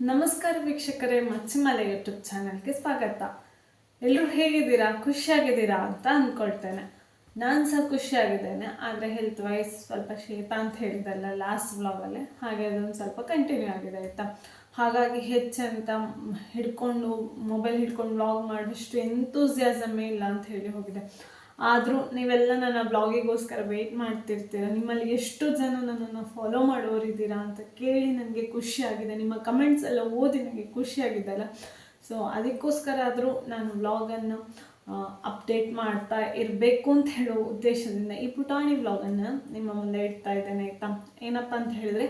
ನಮಸ್ಕಾರ ವೀಕ್ಷಕರೇ, ಮಚ್ಚಿಮಲೆ ಯೂಟ್ಯೂಬ್ ಚಾನಲ್ಗೆ ಸ್ವಾಗತ. ಎಲ್ಲರೂ ಹೇಗಿದ್ದೀರಾ? ಖುಷಿಯಾಗಿದ್ದೀರಾ ಅಂತ ಅಂದ್ಕೊಳ್ತೇನೆ ನಾನು ಸಹ ಖುಷಿಯಾಗಿದ್ದೇನೆ, ಆದರೆ ಹೆಲ್ತ್ ವೈಸ್ ಸ್ವಲ್ಪ ಶೀತ ಅಂತ ಹೇಳಿದಲ್ಲ ಲಾಸ್ಟ್ ವ್ಲಾಗಲ್ಲಿ ಹಾಗೆ ಅದೊಂದು ಸ್ವಲ್ಪ ಕಂಟಿನ್ಯೂ ಆಗಿದೆ, ಆಯಿತಾ? ಹಾಗಾಗಿ ಹೆಚ್ಚಂತ ಹಿಡ್ಕೊಂಡು ಮೊಬೈಲ್ ಹಿಡ್ಕೊಂಡು ವ್ಲಾಗ್ ಮಾಡಿದಷ್ಟು ಎಂತೂಸಿಯಾಸಮೇ ಇಲ್ಲ ಅಂತ ಹೇಳಿ ಹೋಗಿದೆ. ಆದರೂ ನೀವೆಲ್ಲ ನನ್ನ ಬ್ಲಾಗಿಗೋಸ್ಕರ ವೆಯ್ಟ್ ಮಾಡ್ತಿರ್ತೀರ? ನಿಮ್ಮಲ್ಲಿ ಎಷ್ಟು ಜನ ನನ್ನನ್ನು ಫಾಲೋ ಮಾಡೋರಿದ್ದೀರಾ ಅಂತ ಕೇಳಿ ನನಗೆ ಖುಷಿಯಾಗಿದೆ ನಿಮ್ಮ ಕಮೆಂಟ್ಸ್ ಎಲ್ಲ ಓದಿ ನನಗೆ ಖುಷಿಯಾಗಿದ್ದಲ್ಲ ಸೊ ಅದಕ್ಕೋಸ್ಕರ ಆದರೂ ನಾನು ವ್ಲಾಗನ್ನು ಅಪ್ಡೇಟ್ ಮಾಡ್ತಾ ಇರಬೇಕು ಅಂತ ಹೇಳೋ ಉದ್ದೇಶದಿಂದ ಈ ಪುಟಾಣಿ ವ್ಲಾಗನ್ನು ನಿಮ್ಮ ಮುಂದೆ ಇಡ್ತಾ ಇದ್ದೇನೆ, ಆಯಿತಾ? ಏನಪ್ಪ ಅಂತ ಹೇಳಿದ್ರೆ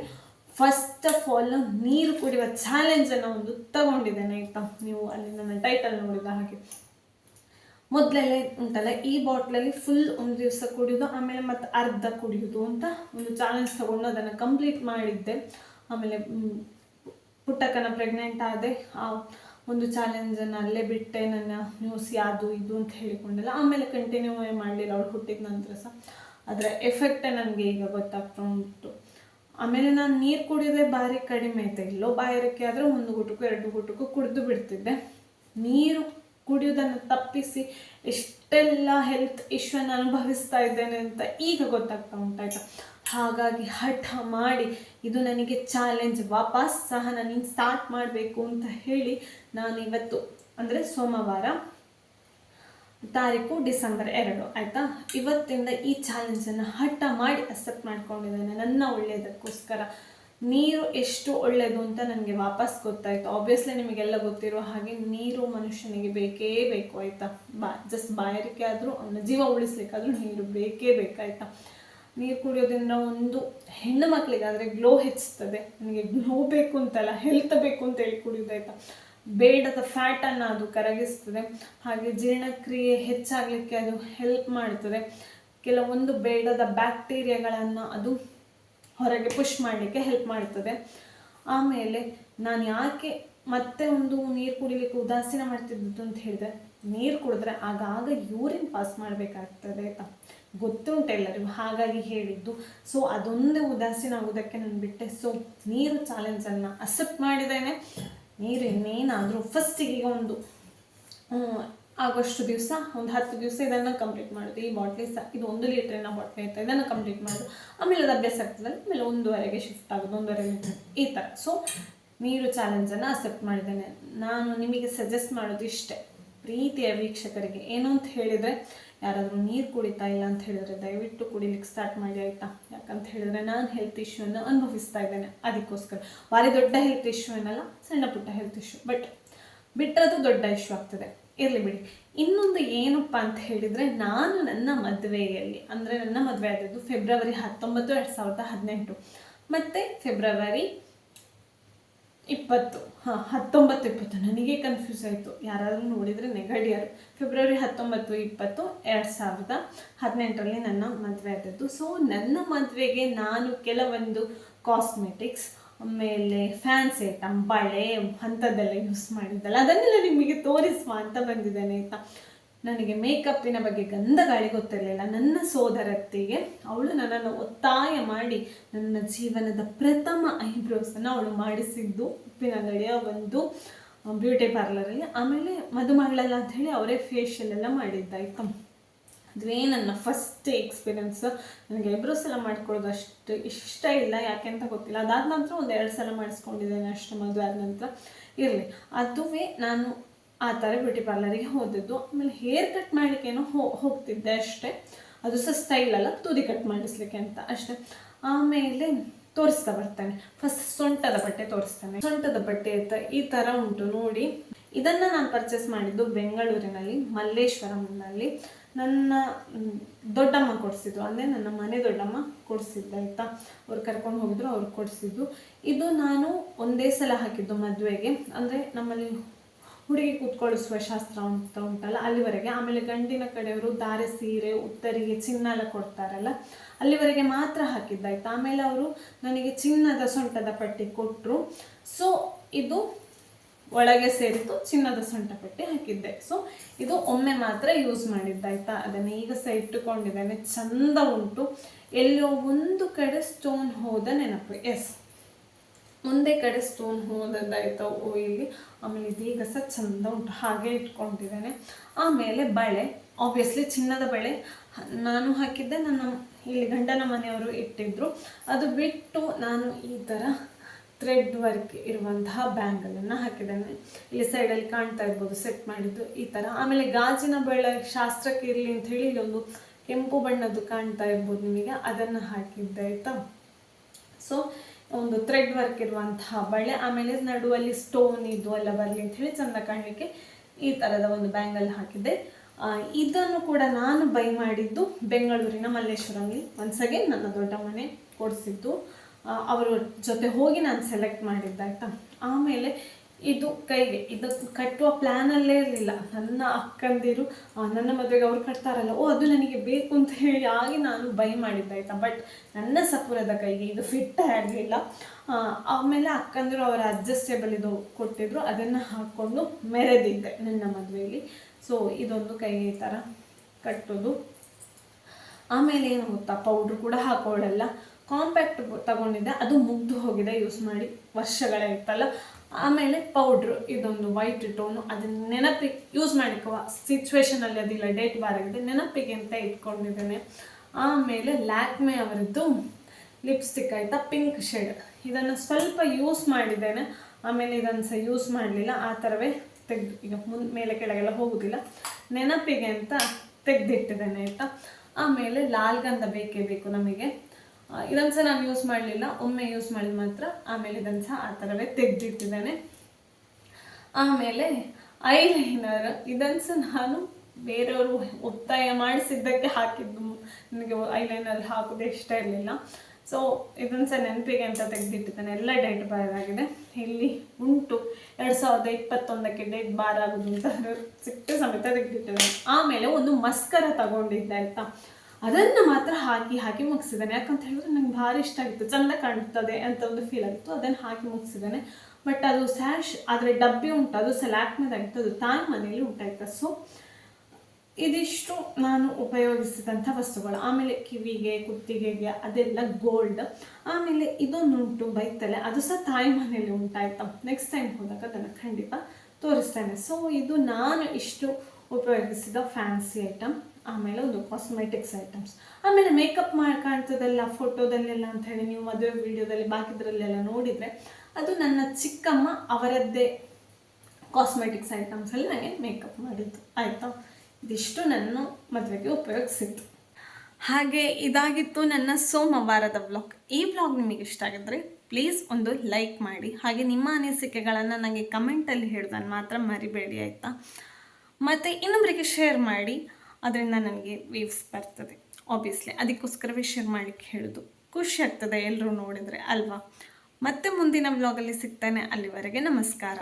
ಫಸ್ಟ್ ಆಫ್ ಆಲ್ ನೀರು ಕುಡಿಯುವ ಚಾಲೆಂಜನ್ನು ಒಂದು ತಗೊಂಡಿದ್ದೇನೆ, ಆಯಿತಾ? ನೀವು ಅಲ್ಲಿ ನನ್ನ ಟೈಟಲ್ ನೋಡಿದ ಹಾಗೆ. ಮೊದಲೆಲ್ಲ ಉಂಟಲ್ಲ, ಈ ಬಾಟ್ಲಲ್ಲಿ ಫುಲ್ ಒಂದು ದಿವಸ ಕುಡಿಯೋದು, ಆಮೇಲೆ ಮತ್ತೆ ಅರ್ಧ ಕುಡಿಯೋದು ಅಂತ ಒಂದು ಚಾಲೆಂಜ್ ತಗೊಂಡು ಅದನ್ನು ಕಂಪ್ಲೀಟ್ ಮಾಡಿದ್ದೆ. ಆಮೇಲೆ ಪುಟ್ಟಕ್ಕನ ಪ್ರೆಗ್ನೆಂಟ್ ಆದೆ. ಆ ಒಂದು ಚಾಲೆಂಜನ್ನು ಅಲ್ಲೇ ಬಿಟ್ಟೆ, ನನ್ನ ನ್ಯೂಸ್ ಯಾವುದು ಇದು ಅಂತ ಹೇಳಿಕೊಂಡೆಲ್ಲ. ಆಮೇಲೆ ಕಂಟಿನ್ಯೂ ಮಾಡಲಿಲ್ಲ ಅವಳು ಹುಟ್ಟಿದ ನಂತರ ಸಹ. ಅದರ ಎಫೆಕ್ಟೇ ನನಗೆ ಈಗ ಗೊತ್ತಾಗ್ತಾ ಉಂಟು. ಆಮೇಲೆ ನಾನು ನೀರು ಕುಡಿಯೋದೇ ಭಾರಿ ಕಡಿಮೆ ಇದೆ ಇಲ್ಲೋ ಬಾಯಾರಿಕೆ ಆದರೆ ಒಂದು ಗುಟುಕು, ಎರಡು ಗುಟುಕು ಕುಡಿದು ಬಿಡ್ತಿದ್ದೆ. ನೀರು ಕುಡಿಯೋದನ್ನು ತಪ್ಪಿಸಿ ಎಷ್ಟೆಲ್ಲ ಹೆಲ್ತ್ ಇಶ್ಯೂನ ಅನುಭವಿಸ್ತಾ ಇದ್ದೇನೆ ಅಂತ ಈಗ ಗೊತ್ತಾಗ್ತಾ ಉಂಟಾಯ್ತಾ ಹಾಗಾಗಿ ಹಠ ಮಾಡಿ ಇದು ನನಗೆ ಚಾಲೆಂಜ್ ವಾಪಸ್ ಸಹ ನಾನು ಸ್ಟಾರ್ಟ್ ಮಾಡಬೇಕು ಅಂತ ಹೇಳಿ ನಾನು ಇವತ್ತು, ಅಂದರೆ ಸೋಮವಾರ ತಾರೀಕು ಡಿಸೆಂಬರ್ ಎರಡು, ಆಯಿತಾ? ಇವತ್ತಿಂದ ಈ ಚಾಲೆಂಜನ್ನು ಹಠ ಮಾಡಿ ಅಕ್ಸೆಪ್ಟ್ ಮಾಡ್ಕೊಂಡಿದ್ದೇನೆ ನನ್ನ ಒಳ್ಳೆಯದಕ್ಕೋಸ್ಕರ. ನೀರು ಎಷ್ಟು ಒಳ್ಳೆಯದು ಅಂತ ನನಗೆ ವಾಪಸ್ ಗೊತ್ತಾಯಿತು. ಆಬ್ವಿಯಸ್ಲಿ ನಿಮಗೆಲ್ಲ ಗೊತ್ತಿರೋ ಹಾಗೆ ನೀರು ಮನುಷ್ಯನಿಗೆ ಬೇಕೇ ಬೇಕು, ಆಯಿತಾ? ಬಾ ಜಸ್ಟ್ ಬಾಯಾರಿಕೆ ಆದರೂ, ಅವನ ಜೀವ ಉಳಿಸ್ಲಿಕ್ಕಾದ್ರೂ ನೀರು ಬೇಕೇ ಬೇಕಾಯ್ತಾ ನೀರು ಕುಡಿಯೋದ್ರಿಂದ ಒಂದು ಹೆಣ್ಣು ಮಕ್ಕಳಿಗಾದರೆ ಗ್ಲೋ ಹೆಚ್ಚುತ್ತದೆ ನನಗೆ ಗ್ಲೋ ಬೇಕು ಅಂತಲ್ಲ ಹೆಲ್ತ್ ಬೇಕು ಅಂತ ಹೇಳಿ ಕುಡಿಯೋದಾಯ್ತಾ ಬೇಡದ ಫ್ಯಾಟನ್ನು ಅದು ಕರಗಿಸ್ತದೆ. ಹಾಗೆ ಜೀರ್ಣಕ್ರಿಯೆ ಹೆಚ್ಚಾಗಲಿಕ್ಕೆ ಅದು ಹೆಲ್ಪ್ ಮಾಡ್ತದೆ. ಕೆಲವೊಂದು ಬೇಡದ ಬ್ಯಾಕ್ಟೀರಿಯಾಗಳನ್ನು ಅದು ಹೊರಗೆ ಪುಷ್ ಮಾಡಲಿಕ್ಕೆ ಹೆಲ್ಪ್ ಮಾಡ್ತದೆ. ಆಮೇಲೆ ನಾನು ಯಾಕೆ ಮತ್ತೆ ಒಂದು ನೀರು ಕುಡಿಲಿಕ್ಕೆ ಉದಾಸೀನ ಮಾಡ್ತಿದ್ದು ಅಂತ ಹೇಳಿದ್ರೆ, ನೀರು ಕುಡಿದ್ರೆ ಆಗಾಗ ಯೂರಿನ್ ಪಾಸ್ ಮಾಡಬೇಕಾಗ್ತದೆ ಆಯ್ತಾ ಗೊತ್ತುಂಟು ಎಲ್ಲರಿಗೂ? ಹಾಗಾಗಿ ಹೇಳಿದ್ದು. ಸೊ ಅದೊಂದೇ ಉದಾಸೀನ ಆಗೋದಕ್ಕೆ ನಾನು ಬಿಟ್ಟೆ. ಸೊ ನೀರು ಚಾಲೆಂಜನ್ನು ಅಸೆಪ್ಟ್ ಮಾಡಿದ್ದೇನೆ. ನೀರು ಇನ್ನೇನಾದರೂ ಫಸ್ಟಿಗೆ ಒಂದು ಆಗೋಷ್ಟು ದಿವಸ, ಒಂದು ಹತ್ತು ದಿವಸ ಇದನ್ನು ಕಂಪ್ಲೀಟ್ ಮಾಡೋದು. ಈ ಬಾಟ್ಲಿ ಸಹ ಇದು ಒಂದು ಲೀಟ್ರಿನ ಬಾಟ್ಲಿ ಆಯ್ತಾ ಇದನ್ನು ಕಂಪ್ಲೀಟ್ ಮಾಡೋದು. ಆಮೇಲೆ ಅದು ಅಭ್ಯಾಸ ಆಗ್ತದೆ ಆಮೇಲೆ ಒಂದೂವರೆಗೆ ಶಿಫ್ಟ್ ಆಗೋದು ಒಂದೂವರೆ ಲೀಟರ್ ಈ ಥರ ಸೊ ನೀರು ಚಾಲೆಂಜನ್ನು ಅಕ್ಸೆಪ್ಟ್ ಮಾಡಿದ್ದೇನೆ. ನಾನು ನಿಮಗೆ ಸಜೆಸ್ಟ್ ಮಾಡೋದು ಇಷ್ಟೇ. ಪ್ರೀತಿಯ ವೀಕ್ಷಕರಿಗೆ, ಏನು ಅಂತ ಹೇಳಿದರೆ, ಯಾರಾದರೂ ನೀರು ಕುಡಿತಾ ಇಲ್ಲ ಅಂತ ಹೇಳಿದರೆ, ದಯವಿಟ್ಟು ಕುಡಿಲಿಕ್ಕೆ ಸ್ಟಾರ್ಟ್ ಮಾಡಿ, ಆಯಿತಾ? ಯಾಕಂತ ಹೇಳಿದ್ರೆ, ನಾನು ಹೆಲ್ತ್ ಇಶ್ಯೂನ ಅನುಭವಿಸ್ತಾ ಇದ್ದೇನೆ. ಅದಕ್ಕೋಸ್ಕರ. ಭಾರಿ ದೊಡ್ಡ ಹೆಲ್ತ್ ಇಶ್ಯೂ ಏನಲ್ಲ, ಸಣ್ಣ ಪುಟ್ಟ ಹೆಲ್ತ್ ಇಶ್ಯೂ ಬಟ್ ಅದು ದೊಡ್ಡ ಇಶ್ಯೂ ಆಗ್ತದೆ. ಇರಲಿ ಬಿಡಿ. ಇನ್ನೊಂದು ಏನಪ್ಪ ಅಂತ ಹೇಳಿದರೆ ನಾನು ನನ್ನ ಮದುವೆಯಲ್ಲಿ, ಅಂದರೆ ನನ್ನ ಮದುವೆ ಆದದ್ದು ಫೆಬ್ರವರಿ ಹತ್ತೊಂಬತ್ತು, ಎರಡು ಸಾವಿರದ ಹದಿನೆಂಟು. ಮತ್ತು ಫೆಬ್ರವರಿ ಇಪ್ಪತ್ತು. ಹಾಂ, ಹತ್ತೊಂಬತ್ತು, ಇಪ್ಪತ್ತು. ನನಗೆ ಕನ್ಫ್ಯೂಸ್ ಆಯಿತು. ಯಾರಾದರೂ ನೋಡಿದರೆ ನೆಗಡಿಯರು ಫೆಬ್ರವರಿ ಹತ್ತೊಂಬತ್ತು, ಇಪ್ಪತ್ತು, ಎರಡು ಸಾವಿರದ ಹದಿನೆಂಟರಲ್ಲಿ ನನ್ನ ಮದುವೆ ಆದದ್ದು. ಸೊ ನನ್ನ ಮದುವೆಗೆ ನಾನು ಕೆಲವೊಂದು ಕಾಸ್ಮೆಟಿಕ್ಸ್ ಆಮೇಲೆ ಫ್ಯಾನ್ ಸೆಟ್ ಬಳೆ ಅಂಥದ್ದೆಲ್ಲ ಯೂಸ್ ಮಾಡಿದ್ದಲ್ಲ. ಅದನ್ನೆಲ್ಲ ನಿಮಗೆ ತೋರಿಸುವ ಅಂತ ಬಂದಿದ್ದೇನೆ, ಆಯಿತಾ? ನನಗೆ ಮೇಕಪ್ಪಿನ ಬಗ್ಗೆ ಗಂಧ ಗಾಳಿ ಗೊತ್ತಿರಲಿಲ್ಲ. ನನ್ನ ಸೋದರತ್ತಿಗೆ ಅವಳು ನನ್ನನ್ನು ಒತ್ತಾಯ ಮಾಡಿ ನನ್ನ ಜೀವನದ ಪ್ರಥಮ ಐಬ್ರೋಸನ್ನು ಅವಳು ಮಾಡಿಸಿದ್ದು. ಉಪ್ಪಿನಂಗಡಿಯ ಒಂದು ಬ್ಯೂಟಿ ಪಾರ್ಲರಲ್ಲಿ ಆಮೇಲೆ ಮದುಮಗಳಲ್ಲ ಅಂತ ಹೇಳಿ ಅವರೇ ಫೇಶಿಯಲ್ ಎಲ್ಲ ಮಾಡಿದ್ದಾಯ್ತು? ಅದುವೇ ನನ್ನ ಫಸ್ಟ್ ಎಕ್ಸ್ಪೀರಿಯನ್ಸ್ ನನಗೆ ಐಬ್ರೋಸ್ ಎಲ್ಲ ಮಾಡ್ಕೊಳ್ಳೋದು ಅಷ್ಟು ಇಷ್ಟ ಇಲ್ಲ, ಯಾಕೆ ಅಂತ ಗೊತ್ತಿಲ್ಲ. ಅದಾದ ನಂತರ ಒಂದು ಎರಡು ಸಲ ಮಾಡಿಸ್ಕೊಂಡಿದ್ದೇನೆ ಅಷ್ಟು ಮದುವೆ ಆದ ನಂತರ. ಇರಲಿ. ಅದುವೇ ನಾನು ಆ ಥರ ಬ್ಯೂಟಿ ಪಾರ್ಲರಿಗೆ ಹೋದದ್ದು. ಆಮೇಲೆ ಹೇರ್ ಕಟ್ ಮಾಡಲಿಕ್ಕೇನೋ ಹೋಗ್ತಿದ್ದೆ ಅಷ್ಟೇ. ಅದು ಸಹ ಸ್ಟೈಲ್ ಅಲ್ಲ, ತುದಿ ಕಟ್ ಮಾಡಿಸ್ಲಿಕ್ಕೆ ಅಂತ ಅಷ್ಟೇ. ಆಮೇಲೆ ತೋರಿಸ್ತಾ ಬರ್ತೇನೆ. ಫಸ್ಟ್ ಸೊಂಟದ ಬಟ್ಟೆ ತೋರಿಸ್ತೇನೆ. ಸೊಂಟದ ಬಟ್ಟೆ ಅಂತ ಈ ಥರ ಉಂಟು ನೋಡಿ. ಇದನ್ನು ನಾನು ಪರ್ಚೇಸ್ ಮಾಡಿದ್ದು ಬೆಂಗಳೂರಿನಲ್ಲಿ ಮಲ್ಲೇಶ್ವರಂನಲ್ಲಿ ನನ್ನ ದೊಡ್ಡಮ್ಮ ಕೊಡಿಸಿದ್ರು ಅಂದರೆ ನನ್ನ ಮನೆ ದೊಡ್ಡಮ್ಮ ಕೊಡಿಸಿದ್ದು, ಆಯಿತಾ? ಅವ್ರು ಕರ್ಕೊಂಡು ಹೋಗಿದ್ರು, ಅವ್ರು ಕೊಡಿಸಿದ್ದು. ಇದು ನಾನು ಒಂದೇ ಸಲ ಹಾಕಿದ್ದು ಮದುವೆಗೆ. ಅಂದರೆ ನಮ್ಮಲ್ಲಿ ಹುಡುಗಿ ಕೂತ್ಕೊಳಿಸುವ ಶಾಸ್ತ್ರ ಅಂತ ಉಂಟಲ್ಲ, ಅಲ್ಲಿವರೆಗೆ. ಆಮೇಲೆ ಗಂಡಿನ ಕಡೆಯವರು ದಾರೆ ಸೀರೆ, ಉತ್ತರಿಗೆ ಚಿನ್ನ ಎಲ್ಲ ಕೊಡ್ತಾರಲ್ಲ, ಅಲ್ಲಿವರೆಗೆ ಮಾತ್ರ ಹಾಕಿದ್ದಾಯ್ತು ಆಮೇಲೆ ಅವರು ನನಗೆ ಚಿನ್ನದ ಸೊಂಟದ ಪಟ್ಟಿ ಕೊಟ್ಟರು ಸೊ ಇದು ಒಳಗೆ ಸೇರಿತು, ಚಿನ್ನದ ಸೊಂಟ ಪಟ್ಟಿ ಹಾಕಿದ್ದೆ. ಸೊ ಇದು ಒಮ್ಮೆ ಮಾತ್ರ ಯೂಸ್ ಮಾಡಿದ್ದಾಯ್ತಾ ಅದನ್ನು ಈಗ ಸಹ ಇಟ್ಟುಕೊಂಡಿದ್ದೇನೆ. ಚಂದ ಉಂಟು. ಎಲ್ಲೋ ಒಂದು ಕಡೆ ಸ್ಟೋನ್ ಹೋದ ನೆನಪು. ಎಸ್ ಒಂದೇ ಕಡೆ ಸ್ಟೋನ್ ಹೋದದ್ದಾಯ್ತಾ. ಓ, ಇಲ್ಲಿ ಆಮೇಲೆ ಇದೀಗ ಸಹ ಚಂದ ಉಂಟು. ಹಾಗೆ ಇಟ್ಕೊಂಡಿದ್ದೇನೆ. ಆಮೇಲೆ ಬಳೆ. ಆಬ್ವಿಯಸ್ಲಿ ಚಿನ್ನದ ಬಳೆ. ನಾನು ಹಾಕಿದ್ದೆ. ನನ್ನ ಇಲ್ಲಿ ಗಂಡನ ಮನೆಯವರು ಇಟ್ಟಿದ್ರು. ಅದು ಬಿಟ್ಟು ನಾನು ಈ ಥರ ಥ್ರೆಡ್ ವರ್ಕ್ ಇರುವಂತಹ ಬ್ಯಾಂಗಲನ್ನು ಹಾಕಿದ್ದೇನೆ. ಇಲ್ಲಿ ಸೈಡಲ್ಲಿ ಕಾಣ್ತಾ ಇರ್ಬೋದು ಸೆಟ್ ಮಾಡಿದ್ದು ಈ ಥರ ಆಮೇಲೆ ಗಾಜಿನ ಬಳೆ ಶಾಸ್ತ್ರಕ್ಕೆ ಇರಲಿ ಅಂತ ಹೇಳಿ ಇಲ್ಲೊಂದು ಕೆಂಪು ಬಣ್ಣದ್ದು ಕಾಣ್ತಾ ಇರ್ಬೋದು ನಿಮಗೆ, ಅದನ್ನು ಹಾಕಿದ್ದೆ, ಆಯಿತಾ? ಸೊ ಒಂದು ಥ್ರೆಡ್ ವರ್ಕ್ ಇರುವಂತಹ ಬಳೆ, ಆಮೇಲೆ ನಡುವಲ್ಲಿ ಸ್ಟೋನ್ ಇದು ಎಲ್ಲ ಬರಲಿ ಅಂತ ಹೇಳಿ ಚಂದ ಕಾಣಲಿಕ್ಕೆ ಈ ಥರದ ಒಂದು ಬ್ಯಾಂಗಲ್ ಹಾಕಿದ್ದೆ. ಇದನ್ನು ಕೂಡ ನಾನು ಬೈ ಮಾಡಿದ್ದು ಬೆಂಗಳೂರಿನ ಮಲ್ಲೇಶ್ವರಲ್ಲಿ ಒನ್ಸ್ ಅಗೇನ್ ನನ್ನ ದೊಡ್ಡ ಮನೆ ಕೊಡಿಸಿದ್ದು. ಅವರ ಜೊತೆ ಹೋಗಿ ನಾನು ಸೆಲೆಕ್ಟ್ ಮಾಡಿದ್ದೆ, ಆಯಿತಾ? ಆಮೇಲೆ ಇದು ಕೈಗೆ, ಇದು ಕಟ್ಟುವ ಪ್ಲ್ಯಾನಲ್ಲೇ ಇರಲಿಲ್ಲ. ನನ್ನ ಅಕ್ಕಂದಿರು ನನ್ನ ಮದುವೆಗೆ ಅವ್ರು ಕಟ್ತಾರಲ್ಲ, ಓ, ಅದು ನನಗೆ ಬೇಕು ಅಂತ ಹೇಳಿ ಆಗಿ ನಾನು ಬೈ ಮಾಡಿದ್ದೆ, ಆಯಿತಾ? ಬಟ್ ನನ್ನ ಸಪುರದ ಕೈಗೆ ಇದು ಫಿಟ್ ಆಗಲಿಲ್ಲ. ಆಮೇಲೆ ಅಕ್ಕಂದಿರು ಅವರ ಅಡ್ಜಸ್ಟೇಬಲ್ ಇದು ಕೊಟ್ಟಿದ್ರು, ಅದನ್ನು ಹಾಕ್ಕೊಂಡು ಮೆರೆದಿದ್ದೆ ನನ್ನ ಮದುವೆಯಲ್ಲಿ ಸೊ ಇದೊಂದು ಕೈಗೆ ಈ ಥರ ಕಟ್ಟೋದು. ಆಮೇಲೆ ಏನು ಗೊತ್ತಾ? ಪೌಡ್ರು ಕೂಡ ಹಾಕೊಳ್ಳಲ್ಲ ಕಾಂಪ್ಯಾಕ್ಟ್ ತಗೊಂಡಿದ್ದೆ. ಅದು ಮುಗ್ದು ಹೋಗಿದೆ ಯೂಸ್ ಮಾಡಿ ವರ್ಷಗಳಾಯ್ತಲ್ಲ ಆಮೇಲೆ ಪೌಡ್ರ್ ಇದೊಂದು ವೈಟ್ ಟೋನು ಅದನ್ನ ನೆನಪಿಗೆ ಯೂಸ್ ಮಾಡಿಕುವ ಸಿಚುವೇಶನಲ್ಲಿ ಅದಿಲ್ಲ ಡೇಟ್ ಬಾರಾಗಿದೆ. ನೆನಪಿಗೆ ಅಂತ ಇಟ್ಕೊಂಡಿದ್ದೇನೆ. ಆಮೇಲೆ ಲ್ಯಾಕ್ಮೆ ಅವರದ್ದು ಲಿಪ್ಸ್ಟಿಕ್ ಆಯಿತಾ ಪಿಂಕ್ ಶೇಡ್ ಇದನ್ನು ಸ್ವಲ್ಪ ಯೂಸ್ ಮಾಡಿದ್ದೇನೆ. ಆಮೇಲೆ ಇದನ್ನು ಸಹ ಯೂಸ್ ಮಾಡಲಿಲ್ಲ. ಆ ಥರವೇ ತೆಗೆದು, ಈಗ ಮುನ್, ಮೇಲೆ ಕೆಳಗೆಲ್ಲ ಹೋಗುದಿಲ್ಲ. ನೆನಪಿಗೆ ಅಂತ ತೆಗೆದಿಟ್ಟಿದ್ದೇನೆ, ಆಯಿತಾ. ಆಮೇಲೆ ಲಾಲ್ಗಂಧ ಬೇಕೇ ಬೇಕು ನಮಗೆ. ಇದನ್ನು ಸಹ ನಾನು ಯೂಸ್ ಮಾಡಲಿಲ್ಲ. ಒಮ್ಮೆ ಯೂಸ್ ಮಾಡಿದ ಮಾತ್ರ ಆಮೇಲೆ ಇದನ್ನು ಸಹ ಆ ಥರವೇ ತೆಗೆದಿಟ್ಟಿದ್ದಾನೆ. ಆಮೇಲೆ ಐಲೈನರ್ ಇದನ್ನು ಸಹ ನಾನು ಬೇರೆಯವರು ಒತ್ತಾಯ ಮಾಡಿಸಿದ್ದಕ್ಕೆ ಹಾಕಿದ್ದು. ನನಗೆ ಐಲೈನರ್ ಹಾಕೋದು ಇಷ್ಟ ಇರಲಿಲ್ಲ. ಸೊ ಇದನ್ನು ಸಹ ನೆನಪಿಗೆ ಅಂತ ತೆಗೆದಿಟ್ಟಿದ್ದಾನೆ. ಎಲ್ಲ ಡೇಟ್ ಬಾರ್ ಆಗಿದೆ. ಇಲ್ಲಿ ಉಂಟು. ಎರಡು ಸಾವಿರದ ಇಪ್ಪತ್ತೊಂದಕ್ಕೆ ಡೇಟ್ ಬಾರ್ ಆಗೋದು ಅಂತ ಸಿಕ್ಕ ಸಮೇತ ತೆಗೆದಿಟ್ಟಿದ್ದಾನೆ. ಆಮೇಲೆ ಒಂದು ಮಸ್ಕರ ತಗೊಂಡಿದ್ದೆ, ಆಯಿತಾ? ಅದನ್ನು ಮಾತ್ರ ಹಾಕಿ ಹಾಕಿ ಮುಗಿಸಿದ್ದಾನೆ. ಯಾಕಂತ ಹೇಳಿದ್ರೆ ನಂಗೆ ಭಾರಿ ಇಷ್ಟ ಆಗಿತ್ತು. ಚಂದ ಕಾಣ್ತದೆ ಅಂತ ಒಂದು ಫೀಲ್ ಆಗಿತ್ತು. ಅದನ್ನು ಹಾಕಿ ಮುಗಿಸಿದ್ದಾನೆ. ಬಟ್ ಅದು ಸ್ಯಾಶ್ ಆದರೆ ಡಬ್ಬಿ ಉಂಟು. ಅದು ಸೆಲಾಕ್ಮೇದಾಗಿತ್ತು ಅದು ತಾಯಿ ಮನೆಯಲ್ಲಿ ಉಂಟಾಯ್ತು. ಸೊ ಇದಿಷ್ಟು ನಾನು ಉಪಯೋಗಿಸಿದಂಥ ವಸ್ತುಗಳು. ಆಮೇಲೆ ಕಿವಿಗೆ, ಕುತ್ತಿಗೆಗೆ ಅದೆಲ್ಲ ಗೋಲ್ಡ್ ಆಮೇಲೆ ಇದೊಂದುಂಟು ಬೈತಲೆ. ಅದು ಸಹ ತಾಯಿ ಮನೆಯಲ್ಲಿ ಉಂಟಾಯ್ತಾ. ನೆಕ್ಸ್ಟ್ ಟೈಮ್ ಹೋದಾಗ ಅದನ್ನು ಖಂಡಿತ ತೋರಿಸ್ತೇನೆ. ಸೊ ಇದು ನಾನು ಇಷ್ಟು ಉಪಯೋಗಿಸಿದ ಫ್ಯಾನ್ಸಿ ಐಟಮ್ ಆಮೇಲೆ ಒಂದು ಕಾಸ್ಮೆಟಿಕ್ಸ್ ಐಟಮ್ಸ್ ಆಮೇಲೆ ಮೇಕಪ್ ಮಾಡಿ ಕಾಣ್ತದಲ್ಲ ಫೋಟೋದಲ್ಲೆಲ್ಲ ಅಂತ ಹೇಳಿ ನೀವು ಮದುವೆ ವಿಡಿಯೋದಲ್ಲಿ ಬಾಕಿದ್ರಲ್ಲೆಲ್ಲ ನೋಡಿದರೆ, ಅದು ನನ್ನ ಚಿಕ್ಕಮ್ಮ ಅವರದ್ದೇ ಕಾಸ್ಮೆಟಿಕ್ಸ್ ಐಟಮ್ಸಲ್ಲಿ ನನಗೆ ಮೇಕಪ್ ಮಾಡಿದ್ದು. ಆಯಿತಾ? ಇದಿಷ್ಟು ನನ್ನ ಮದುವೆಗೆ ಉಪಯೋಗಿಸಿತ್ತು ಹಾಗೆ ಇದಾಗಿತ್ತು ನನ್ನ ಸೋಮವಾರದ ಬ್ಲಾಗ್ ಈ ಬ್ಲಾಗ್ ನಿಮಗೆ ಇಷ್ಟ ಆಗಿದ್ರೆ ಪ್ಲೀಸ್ ಒಂದು ಲೈಕ್ ಮಾಡಿ. ಹಾಗೆ ನಿಮ್ಮ ಅನಿಸಿಕೆಗಳನ್ನು ನನಗೆ ಕಮೆಂಟಲ್ಲಿ ಹೇಳ್ದನ್ನು ಮಾತ್ರ ಮರಿಬೇಡಿ, ಆಯಿತಾ? ಮತ್ತು ಇನ್ನೊಬ್ಬರಿಗೆ ಶೇರ್ ಮಾಡಿ. ಅದರಿಂದ ನನಗೆ ವೀವ್ಸ್ ಬರ್ತದೆ ಆಬ್ವಿಯಸ್ಲಿ ಅದಕ್ಕೋಸ್ಕರವೇ ಶೇರ್ ಮಾಡಲಿಕ್ಕೆ ಹೇಳೋದು. ಖುಷಿ ಆಗ್ತದೆ ಎಲ್ಲರೂ ನೋಡಿದರೆ, ಅಲ್ವಾ? ಮತ್ತೆ ಮುಂದಿನ ವ್ಲಾಗಲ್ಲಿ ಸಿಗ್ತಾನೆ. ಅಲ್ಲಿವರೆಗೆ ನಮಸ್ಕಾರ.